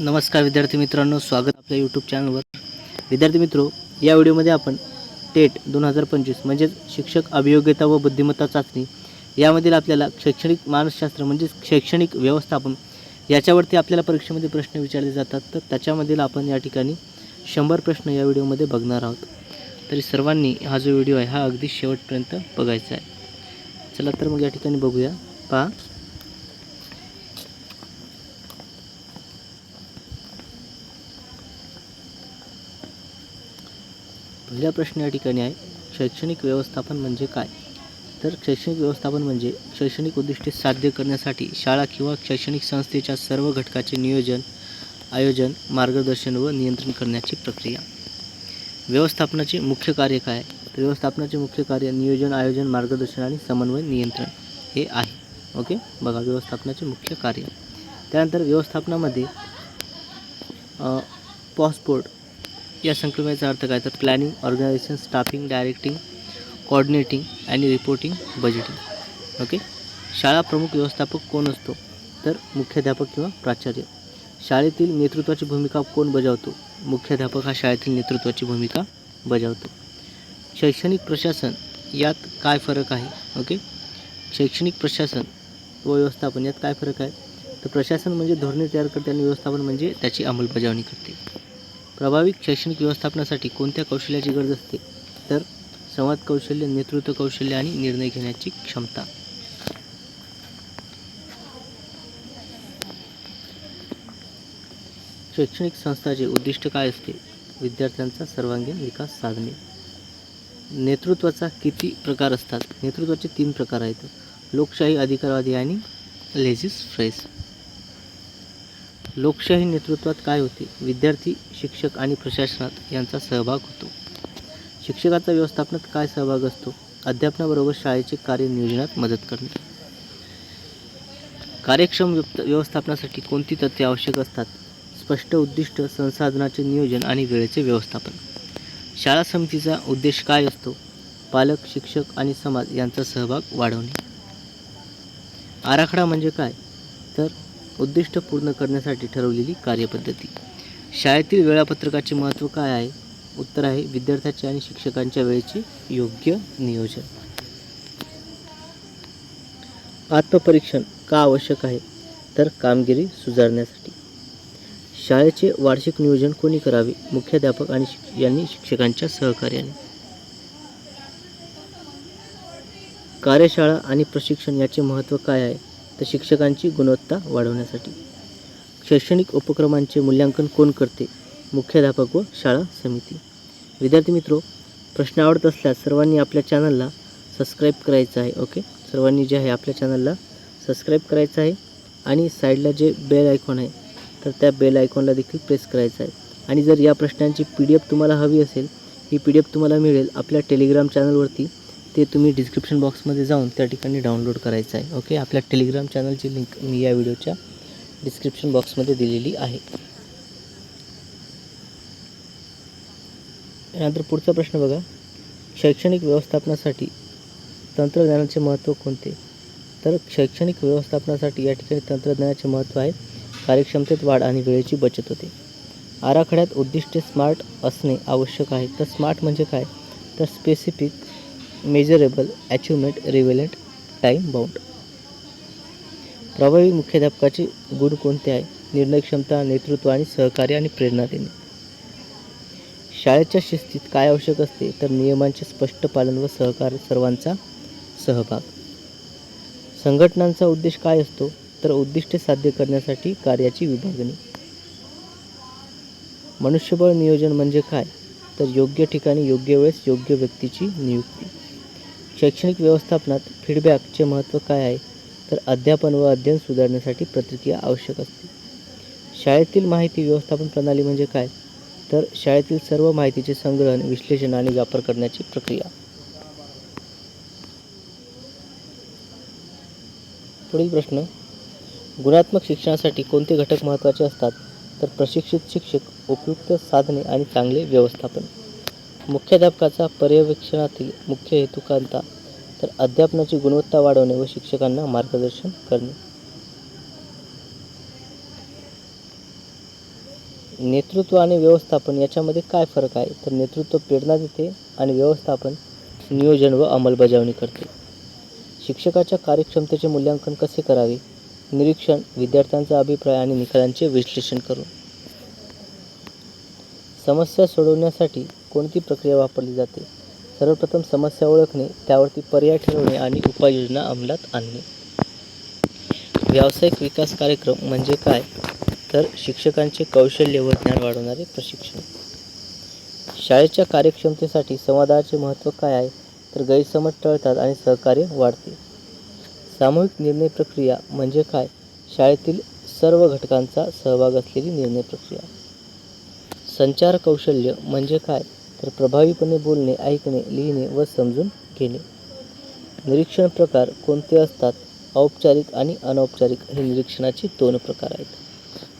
नमस्कार विद्यार्थी मित्रांनो स्वागत आपल्या यूट्यूब चॅनलवर विद्यार्थी मित्रो या व्हिडिओमध्ये आपण टेट दोन हजार पंचवीस म्हणजेच शिक्षक अभियोग्यता व बुद्धिमत्ता चाचणी यामधील आपल्याला शैक्षणिक मानसशास्त्र म्हणजेच शैक्षणिक व्यवस्थापन याच्यावरती आपल्याला परीक्षेमध्ये प्रश्न विचारले जातात. तर त्याच्यामधील आपण या ठिकाणी शंभर प्रश्न या व्हिडिओमध्ये बघणार आहोत. तरी सर्वांनी हा जो व्हिडिओ आहे हा अगदी शेवटपर्यंत बघायचा आहे. चला तर मग या ठिकाणी बघूया. पहा. पहिला प्रश्न या ठिकाणी आहे शैक्षणिक व्यवस्थापन म्हणजे काय? तर शैक्षणिक व्यवस्थापन म्हणजे शैक्षणिक उद्दिष्टे साध्य करण्यासाठी शाळा किंवा शैक्षणिक संस्थेच्या सर्व घटकाचे नियोजन आयोजन मार्गदर्शन व नियंत्रण करण्याची प्रक्रिया. व्यवस्थापनाचे मुख्य कार्य काय? तर व्यवस्थापनाचे मुख्य कार्य नियोजन आयोजन मार्गदर्शन आणि समन्वय नियंत्रण हे आहे. ओके? बघा व्यवस्थापनाचे मुख्य कार्य. त्यानंतर व्यवस्थापनामध्ये पॉसपोर्ट या संकल्पनेचा अर्थ काय? तर planning organization staffing directing coordinating आणि रिपोर्टिंग बजेटिंग ओके शाळा प्रमुख व्यवस्थापक कोण असतो? तर मुख्याध्यापक किंवा प्राचार्य. शाळेतील नेतृत्वाची भूमिका कोण बजावतो? मुख्याध्यापक हा शाळेतील नेतृत्वाची भूमिका बजावतो. शैक्षणिक प्रशासन यात काय फरक आहे? ओके शैक्षणिक प्रशासन व व्यवस्थापन यात काय फरक आहे? तर प्रशासन म्हणजे धोरणे तयार करते आणि व्यवस्थापन म्हणजे त्याची अंमलबजावणी करते. प्रभावी शैक्षणिक व्यवस्थापनासाठी कोणत्या कौशल्याची गरज असते? तर संवाद कौशल्य नेतृत्व कौशल्य आणि निर्णय घेण्याची क्षमता. शैक्षणिक संस्थाचे उद्दिष्ट काय असते? विद्यार्थ्यांचा सर्वांगीण विकास साधणे. नेतृत्वाचा किती प्रकार असतात? नेतृत्वाचे तीन प्रकार आहेत. लोकशाही अधिकारवादी आणि लेझिस फ्रेस लोकशाही नेतृत्वात काय होते? विद्यार्थी शिक्षक आणि प्रशासनात यांचा सहभाग होतो. शिक्षकाचा व्यवस्थापनात काय सहभाग असतो? अध्यापनाबरोबर शाळेचे कार्य नियोजनात मदत करणे. कार्यक्षम व्यक्त व्यवस्थापनासाठी कोणती तत्त्वे आवश्यक असतात? स्पष्ट उद्दिष्ट संसाधनाचे नियोजन आणि वेळेचे व्यवस्थापन. शाळा समितीचा उद्देश काय असतो? पालक शिक्षक आणि समाज यांचा सहभाग वाढवणे. आराखडा म्हणजे काय? तर उद्दिष्ट पूर्ण करण्यासाठी ठरवलेली कार्यपद्धती. शाळेतील वेळापत्रकाचे महत्त्व काय आहे? उत्तर आहे विद्यार्थ्याचे आणि शिक्षकांच्या वेळेचे योग्य नियोजन. आत्मपरीक्षण का आवश्यक आहे? तर कामगिरी सुधारण्यासाठी. शाळेचे वार्षिक नियोजन कोणी करावे? मुख्याध्यापक आणि शिक यांनी शिक्षकांच्या सहकार्याने. कार्यशाळा आणि प्रशिक्षण याचे महत्त्व काय आहे? तर शिक्षकांची गुणवत्ता वाढवण्यासाठी. शैक्षणिक उपक्रमांचे मूल्यांकन कोण करते? मुख्याध्यापक व शाळा समिती. विद्यार्थी मित्रो प्रश्न आवडत असल्यास सर्वांनी आपल्या चॅनलला सबस्क्राईब करायचं आहे ओके? सर्वांनी जे आहे आपल्या चॅनलला सबस्क्राईब करायचं आहे आणि साईडला जे बेल आयकॉन आहे तर त्या बेल आयकॉनला देखील प्रेस करायचं आहे. आणि जर या प्रश्नांची पी डी एफ तुम्हाला हवी असेल ही पी डी एफ तुम्हाला मिळेल आपल्या टेलिग्राम चॅनलवरती. ते तुम्ही डिस्क्रिप्शन बॉक्समध्ये जाऊन त्या ठिकाणी डाउनलोड करायचं आहे. ओके आपल्या टेलिग्राम चॅनलची लिंक मी या व्हिडिओच्या डिस्क्रिप्शन बॉक्समध्ये दिलेली आहे. यानंतर पुढचा प्रश्न बघा. शैक्षणिक व्यवस्थापनासाठी तंत्रज्ञानाचे महत्त्व कोणते? तर शैक्षणिक व्यवस्थापनासाठी या ठिकाणी तंत्रज्ञानाचे महत्त्व आहे. कार्यक्षमतेत वाढ आणि वेळेची बचत होते. आराखड्यात उद्दिष्टे स्मार्ट असणे आवश्यक आहे. तर स्मार्ट म्हणजे काय? तर specific measurable achievement relevant time bound प्रभावी मुख्याध्यापकाचे गुण कोणते आहे? निर्णय क्षमता नेतृत्व आणि सहकार्य आणि प्रेरणा देणे. शाळेच्या शिस्तीत काय आवश्यक असते? तर नियमांचे स्पष्ट पालन व सहकार सर्वांचा सहभाग. संघटनांचा उद्देश काय असतो? तर उद्दिष्टे साध्य करण्यासाठी कार्याची विभागणी. मनुष्यबळ नियोजन म्हणजे काय? तर योग्य ठिकाणी योग्य वेळेस योग्य व्यक्तीची नियुक्ती. शैक्षणिक व्यवस्थापनात फीडबॅकचे महत्त्व काय आहे? तर अध्यापन व अध्ययन सुधारण्यासाठी प्रतिक्रिया आवश्यक असते. शाळेतील माहिती व्यवस्थापन प्रणाली म्हणजे काय? तर शाळेतील सर्व माहितीचे संग्रहण विश्लेषण आणि वापर करण्याची प्रक्रिया. पुढील प्रश्न. गुणात्मक शिक्षणासाठी कोणते घटक महत्त्वाचे असतात? तर प्रशिक्षित शिक्षक उपयुक्त साधने आणि चांगले व्यवस्थापन. मुख्याध्यापकाचा पर्यवेक्षणातील मुख्य हेतू कोणता तर अध्यापनाची गुणवत्ता वाढवणे व शिक्षकांना मार्गदर्शन करणे. नेतृत्व आणि व्यवस्थापन याच्यामध्ये काय फरक आहे? तर नेतृत्व प्रेरणा देते आणि व्यवस्थापन नियोजन व अंमलबजावणी करते. शिक्षकाच्या कार्यक्षमतेचे मूल्यांकन कसे करावे? निरीक्षण विद्यार्थ्यांचा अभिप्राय आणि निकालांचे विश्लेषण करून. समस्या सोडवण्यासाठी कोणती प्रक्रिया वापरली जाते? सर्वप्रथम समस्या ओळखणे त्यावरती पर्याय ठरवणे आणि उपाययोजना अंमलात आणणे. व्यावसायिक विकास कार्यक्रम म्हणजे काय? तर शिक्षकांचे कौशल्य व ज्ञान वाढवणारे प्रशिक्षण. शाळेच्या कार्यक्षमतेसाठी संवादाचे महत्त्व काय आहे? तर गैरसमज टळतात आणि सहकार्य वाढते. सामूहिक निर्णय प्रक्रिया म्हणजे काय? शाळेतील सर्व घटकांचा सहभाग असलेली निर्णय प्रक्रिया. संचार कौशल्य म्हणजे काय? तर प्रभावीपणे बोलणे ऐकणे लिहिणे व समजून घेणे. निरीक्षण प्रकार कोणते असतात? औपचारिक आणि अनौपचारिक हे निरीक्षणाचे दोन प्रकार आहेत.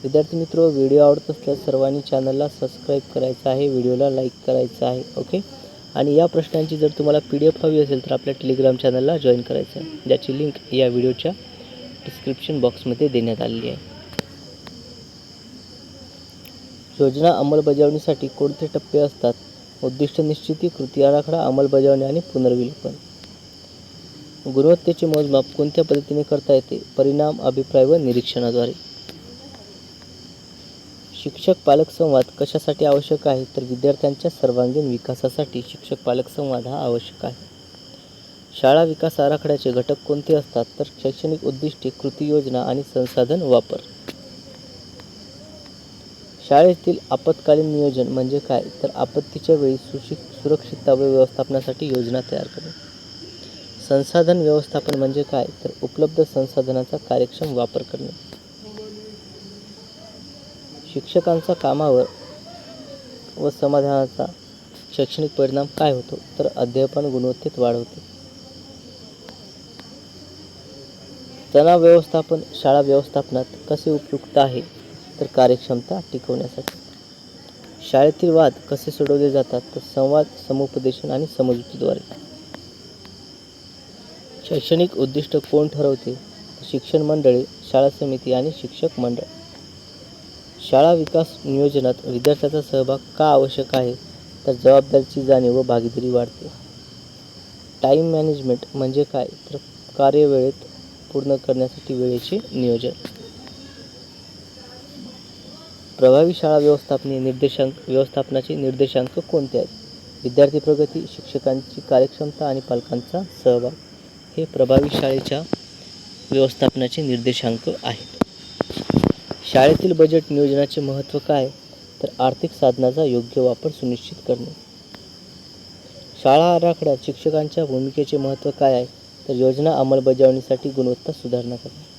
विद्यार्थी मित्र व्हिडिओ आवडत असल्यास सर्वांनी चॅनलला सबस्क्राईब करायचं आहे व्हिडिओला लाईक करायचं आहे ओके? आणि या प्रश्नांची जर तुम्हाला पी डी एफ हवी असेल तर आपल्या टेलिग्राम चॅनलला जॉईन करायचं आहे. ज्याची लिंक या व्हिडिओच्या डिस्क्रिप्शन बॉक्समध्ये देण्यात आलेली आहे. योजना अंमलबजावणीसाठी कोणते टप्पे असतात? उद्दिष्ट निश्चिती कृती आराखडा अंमलबजावणी आणि पुनर्विलोपन गुणवत्तेचे मोजमाप कोणत्या पद्धतीने करता येते? परिणाम अभिप्राय व निरीक्षणाद्वारे. शिक्षक पालक संवाद कशासाठी आवश्यक आहे? तर विद्यार्थ्यांच्या सर्वांगीण विकासासाठी शिक्षक पालक संवाद हा आवश्यक आहे. शाळा विकास आराखड्याचे घटक कोणते असतात? तर शैक्षणिक उद्दिष्टे कृती योजना आणि संसाधन वापर. शाळेतील आपत्कालीन नियोजन म्हणजे काय? तर आपत्तीच्या वेळी सुशिक सुरक्षितता व व्यवस्थापनासाठी योजना तयार करणे. संसाधन व्यवस्थापन म्हणजे काय? तर उपलब्ध संसाधनाचा कार्यक्षम वापर करणे. शिक्षकांचा कामावर व समाधानाचा शैक्षणिक परिणाम काय होतो? तर अध्यापन गुणवत्तेत वाढ होते. तणाव व्यवस्थापन शाळा व्यवस्थापनात कसे उपयुक्त आहे? तर कार्यक्षमता टिकवण्यासाठी. शाळेतील वाद कसे सोडवले जातात? तर संवाद समुपदेशन आणि समजुतीद्वारे. शैक्षणिक उद्दिष्ट कोण ठरवते? शिक्षण मंडळे शाळा समिती आणि शिक्षक मंडळ. शाळा विकास नियोजनात विद्यार्थ्याचा सहभाग का आवश्यक आहे? तर जबाबदारीची जाणीव व भागीदारी वाढते. टाईम मॅनेजमेंट म्हणजे काय? तर कार्यवेळेत पूर्ण करण्यासाठी वेळेचे नियोजन. प्रभावी शाळा व्यवस्थापने निर्देशांक व्यवस्थापनाचे निर्देशांक कोणते आहेत? विद्यार्थी प्रगती शिक्षकांची कार्यक्षमता आणि पालकांचा सहभाग हे प्रभावी शाळेच्या व्यवस्थापनाचे निर्देशांक आहेत. शाळेतील बजेट नियोजनाचे महत्त्व काय? तर आर्थिक साधनाचा योग्य वापर सुनिश्चित करणे. शाळा आराखड्यात शिक्षकांच्या भूमिकेचे महत्त्व काय आहे? तर योजना अंमलबजावणीसाठी गुणवत्ता सुधारणा करणे.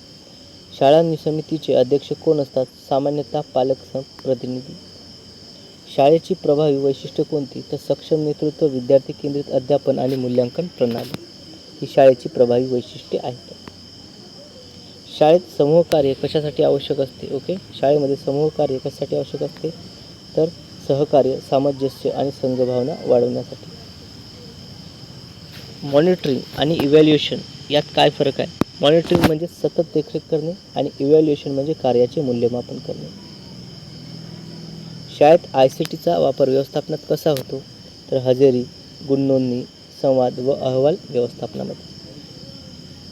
शाळा समितीचे अध्यक्ष कोण असतात? सामान्यतः पालक सं प्रतिनिधी. शाळेची प्रभावी वैशिष्ट्ये कोणती? तर सक्षम नेतृत्व विद्यार्थी केंद्रित अध्यापन आणि मूल्यांकन प्रणाली. ही शाळेची प्रभावी वैशिष्ट्ये आहेत. शाळेत समूह कार्य कशासाठी आवश्यक असते? ओके? शाळेमध्ये समूह कार्य कशासाठी आवश्यक असते? तर सहकार्य सामंजस्य आणि संघभावना वाढवण्यासाठी. मॉनिटरिंग आणि इव्हॅल्युएशन. यात काय फरक आहे? मॉनिटरिंग म्हणजे सतत देखरेख करणे आणि इव्हॅल्युएशन म्हणजे कार्याचे मूल्यमापन करणे. शाळेत आय सी टीचा वापर व्यवस्थापनात कसा होतो? तर हजेरी गुणनोंदणी संवाद व अहवाल व्यवस्थापनामध्ये.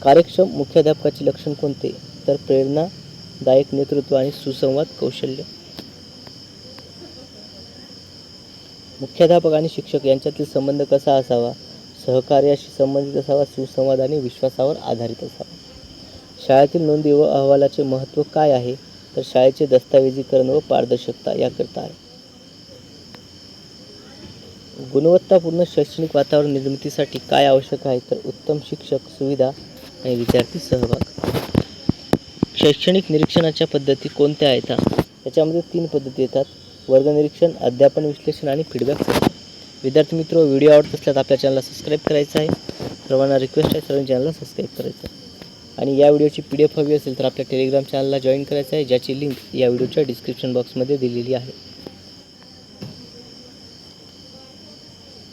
कार्यक्षम मुख्याध्यापकाचे लक्षण कोणते? तर प्रेरणादायक नेतृत्व आणि सुसंवाद कौशल्य. मुख्याध्यापक आणि शिक्षक यांच्यातील संबंध कसा असावा? सहकार्याशी संबंधित असावा सुसंवाद आणि विश्वासावर आधारित असावा. शाळेतील नोंदी व अहवालाचे महत्त्व काय आहे? तर शाळेचे दस्तऐवजीकरण व पारदर्शकता याकरता आहे. गुणवत्तापूर्ण शैक्षणिक वातावरण निर्मितीसाठी काय आवश्यक आहे? तर उत्तम शिक्षक सुविधा आणि विद्यार्थी सहभाग. शैक्षणिक निरीक्षणाच्या पद्धती कोणत्या आहेत? त्याच्यामध्ये तीन पद्धती येतात. वर्ग निरीक्षण अध्यापन विश्लेषण आणि फीडबॅक विद्यार्थी मित्र व्हिडिओ आवडत असल्यास आपल्या चॅनलला सबस्क्राईब करायचं आहे. सर्वांना रिक्वेस्ट आहे सर्वांनी चॅनलला सबस्क्राईब करायचं आहे. आणि या व्हिडिओची पी डी एफ हवी असेल तर आपल्या टेलिग्राम चॅनलला जॉईन करायचं आहे ज्याची लिंक या व्हिडिओच्या डिस्क्रिप्शन बॉक्समध्ये दिलेली आहे.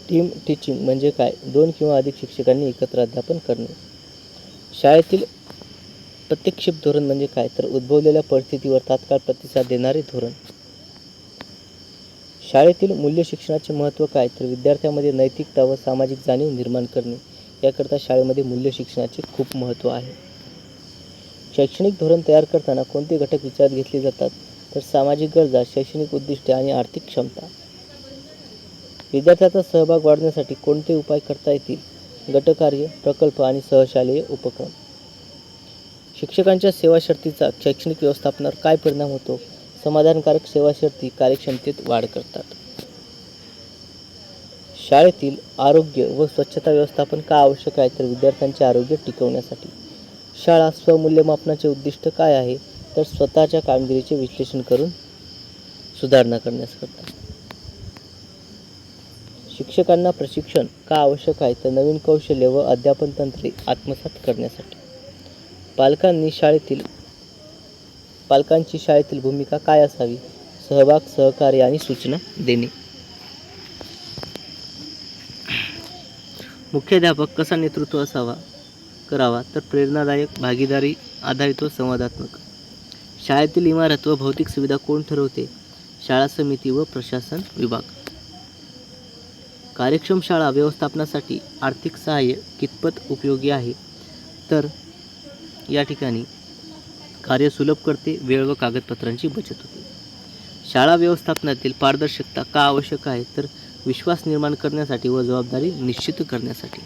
टीम टीचिंग म्हणजे काय? दोन किंवा अधिक शिक्षकांनी एकत्र अध्यापन करणे. शाळेतील प्रत्यक्षेप धोरण म्हणजे काय? तर उद्भवलेल्या परिस्थितीवर तात्काळ प्रतिसाद देणारे धोरण. शाळेतील मूल्य शिक्षणाचे महत्त्व काय? तर विद्यार्थ्यामध्ये नैतिकता व सामाजिक जाणीव निर्माण करणे याकरता शाळेमध्ये मूल्य शिक्षणाचे खूप महत्त्व आहे. शैक्षणिक धोरण तयार करताना कोणते घटक विचारात घेतले जातात? तर सामाजिक गरजा शैक्षणिक उद्दिष्टे आणि आर्थिक क्षमता. विद्यार्थ्याचा सहभाग वाढवण्यासाठी कोणते उपाय करता येतील? गटकार्य प्रकल्प आणि सहशालेय उपक्रम. शिक्षकांच्या सेवा शर्तीचा शैक्षणिक व्यवस्थापनावर काय परिणाम होतो? समाधानकारक सेवा शर्ती कार्यक्षमतेत वाढ करतात. शाळेतील आरोग्य व स्वच्छता व्यवस्थापन का आवश्यक आहे? तर विद्यार्थ्यांचे आरोग्य टिकवण्यासाठी. शाळा स्वमूल्यमापनाचे उद्दिष्ट काय आहे? तर स्वतःच्या कामगिरीचे विश्लेषण करून सुधारणा करण्याकरता शिक्षकांना प्रशिक्षण का आवश्यक आहे? तर नवीन कौशल्य व अध्यापन तंत्रे आत्मसात करण्यासाठी. पालकांनी शाळेतील पालकांची शाळेतील भूमिका काय असावी? सहभाग सहकार्य आणि सूचना देणे. मुख्याध्यापक कसा नेतृत्व असावा? करावा तर प्रेरणादायक भागीदारी आधारित व संवादात्मक. शाळेतील इमारत व भौतिक सुविधा कोण ठरवते? शाळा समिती व प्रशासन विभाग. कार्यक्षम शाळा व्यवस्थापनासाठी आर्थिक सहाय्य कितपत उपयोगी आहे? तर या ठिकाणी कार्य सुलभ करते वेळ व कागदपत्रांची बचत होते. शाळा व्यवस्थापनातील पारदर्शकता का आवश्यक आहे तर विश्वास निर्माण करण्यासाठी व जबाबदारी निश्चित करण्यासाठी.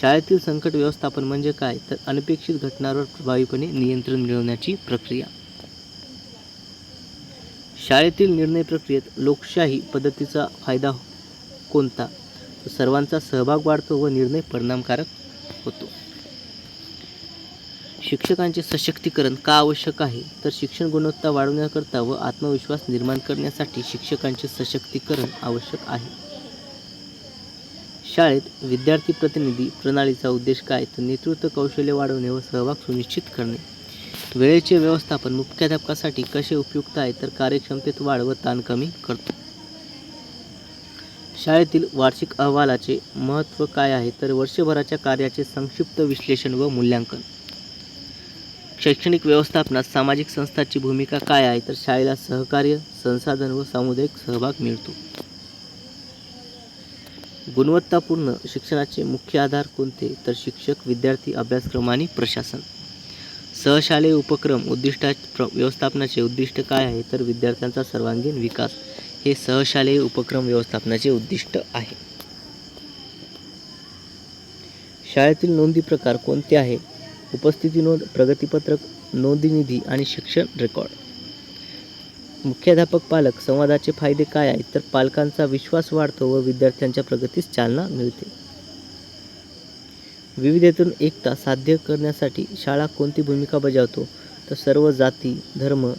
शाळेतील संकट व्यवस्थापन म्हणजे काय तर अनपेक्षित घटनांवर प्रभावीपणे नियंत्रण मिळवण्याची प्रक्रिया. शाळेतील निर्णय प्रक्रियेत लोकशाही पद्धतीचा फायदा कोणता सर्वांचा सहभाग वाढतो व निर्णय परिणामकारक होतो. शिक्षकांचे सशक्तीकरण का आवश्यक आहे? तर शिक्षण गुणवत्ता वाढवण्याकरता व आत्मविश्वास निर्माण करण्यासाठी शिक्षकांचे सशक्तीकरण आवश्यक आहे. शाळेत विद्यार्थी प्रतिनिधी प्रणालीचा उद्देश काय? तर नेतृत्व कौशल्य वाढवणे व सहभाग सुनिश्चित करणे. वेळेचे व्यवस्थापन मुख्याध्यापकासाठी कसे उपयुक्त आहे? तर कार्यक्षमतेत वाढ व ताण कमी करतो. शाळेतील वार्षिक अहवालाचे महत्त्व काय आहे? तर वर्षभराच्या कार्याचे संक्षिप्त विश्लेषण व मूल्यांकन. शैक्षणिक व्यवस्थापनात सामाजिक संस्थांची भूमिका काय आहे? तर शाळेला सहकार्य संसाधन व सामुदायिक सहभाग मिळतो. गुणवत्तापूर्ण शिक्षणाचे मुख्य आधार कोणते? तर शिक्षक विद्यार्थी अभ्यासक्रम आणि प्रशासन. सहशालेय उपक्रम उद्दिष्टा प्र व्यवस्थापनाचे उद्दिष्ट काय आहे? तर विद्यार्थ्यांचा सर्वांगीण विकास हे सहशालेय उपक्रम व्यवस्थापनाचे उद्दिष्ट आहे. शाळेतील नोंदी प्रकार कोणते आहे? उपस्थिती नोंद प्रगतीपत्रक नोंदी निधी आणि शिक्षण रेकॉर्ड मुख्याध्यापक पालक संवादाचे फायदे काय आहेत? तर पालकांचा विश्वास वाढतो व विद्यार्थ्यांच्या प्रगतीस चालना मिळते. विविधतेतून एकता साध्य करण्यासाठी शाळा कोणती भूमिका बजावतो? तर सर्व जाती धर्म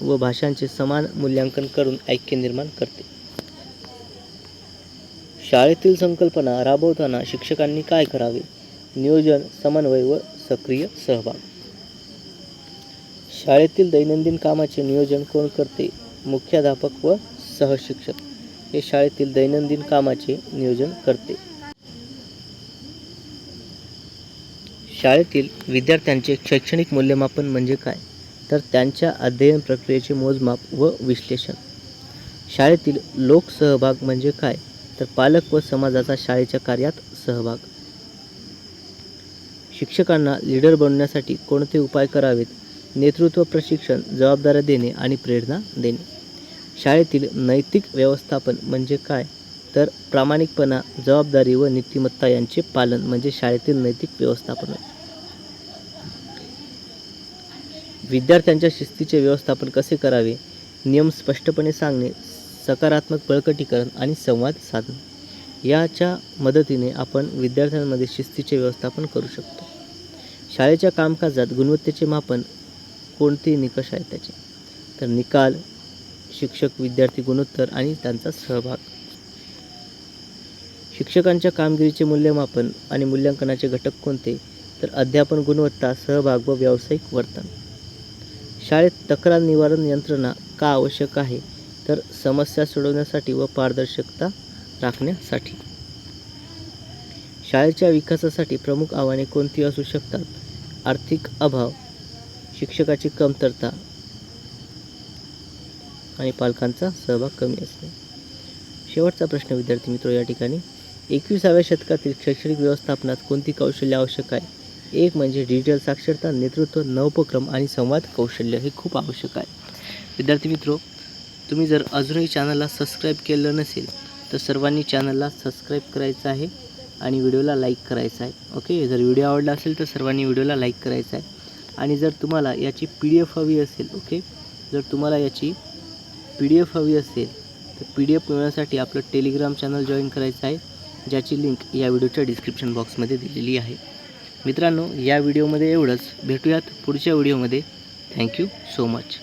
व भाषांचे समान मूल्यांकन करून ऐक्य निर्माण करते. शाळेतील संकल्पना राबवताना शिक्षकांनी काय करावे? नियोजन समन्वय व सक्रिय सहभाग. शाळेतील दैनंदिन कामाचे नियोजन कोण करते? मुख्याध्यापक व सहशिक्षक हे शाळेतील दैनंदिन कामाचे नियोजन करते. शाळेतील विद्यार्थ्यांचे शैक्षणिक मूल्यमापन म्हणजे काय? तर त्यांच्या अध्ययन प्रक्रियेचे मोजमाप व विश्लेषण. शाळेतील लोकसहभाग म्हणजे काय? तर पालक व समाजाचा शाळेच्या कार्यात सहभाग. शिक्षकांना लीडर बनण्यासाठी कोणते उपाय करावेत? नेतृत्व प्रशिक्षण जबाबदाऱ्या देणे आणि प्रेरणा देणे. शाळेतील नैतिक व्यवस्थापन म्हणजे काय? तर प्रामाणिकपणा जबाबदारी व नीतिमत्ता यांचे पालन म्हणजे शाळेतील नैतिक व्यवस्थापन. विद्यार्थ्यांच्या शिस्तीचे व्यवस्थापन कसे करावे? नियम स्पष्टपणे सांगणे सकारात्मक बळकटीकरण आणि संवाद साधणे. याच्या मदतीने आपण विद्यार्थ्यांमध्ये शिस्तीचे व्यवस्थापन करू शकतो. शाळेच्या कामकाजात गुणवत्तेचे मापन कोणते निकष आहेत त्याचे? तर निकाल शिक्षक विद्यार्थी गुणोत्तर आणि त्यांचा सहभाग. शिक्षकांच्या कामगिरीचे मूल्यमापन आणि मूल्यांकनाचे घटक कोणते? तर अध्यापन गुणवत्ता सहभाग व व्यावसायिक वर्तन. शाळेत तक्रार निवारण यंत्रणा का आवश्यक आहे? तर समस्या सोडवण्यासाठी व पारदर्शकता राखण्यासाठी. शाळेच्या विकासासाठी प्रमुख आव्हाने कोणती असू शकतात? आर्थिक अभाव शिक्षकाची कमतरता आणि पालकांचा सहभाग कमी असणे. शेवटचा प्रश्न विद्यार्थी मित्र या ठिकाणी एकविसाव्या शतकातील शैक्षणिक व्यवस्थापनात कोणती कौशल्य आवश्यक आहे? एक म्हणजे डिजिटल साक्षरता नेतृत्व नवोपक्रम आणि संवाद कौशल्य हे खूप आवश्यक आहे. विद्यार्थी मित्रो तुम्ही जर अजूनही चॅनलला सबस्क्राईब केलं नसेल तर सर्वांनी चॅनलला सबस्क्राईब करायचं आहे. आणि व्हिडिओला लाईक करायचा आहे. ओके? जर व्हिडिओ आवडला असेल तर सर्वांनी व्हिडिओला लाईक करायचा आहे. आणि जर तुम्हाला याची पी डी एफ हवी असेल ओके? जर तुम्हाला याची पी डी एफ हवी असेल तर पी डी एफ मिळवण्यासाठी आपलं टेलिग्राम चॅनल जॉईन करायचं आहे ज्याची लिंक या व्हिडिओच्या डिस्क्रिप्शन बॉक्समध्ये दिलेली आहे. मित्रांनो या व्हिडिओमध्ये एवढंच. भेटूयात पुढच्या व्हिडिओमध्ये. Thank you so much.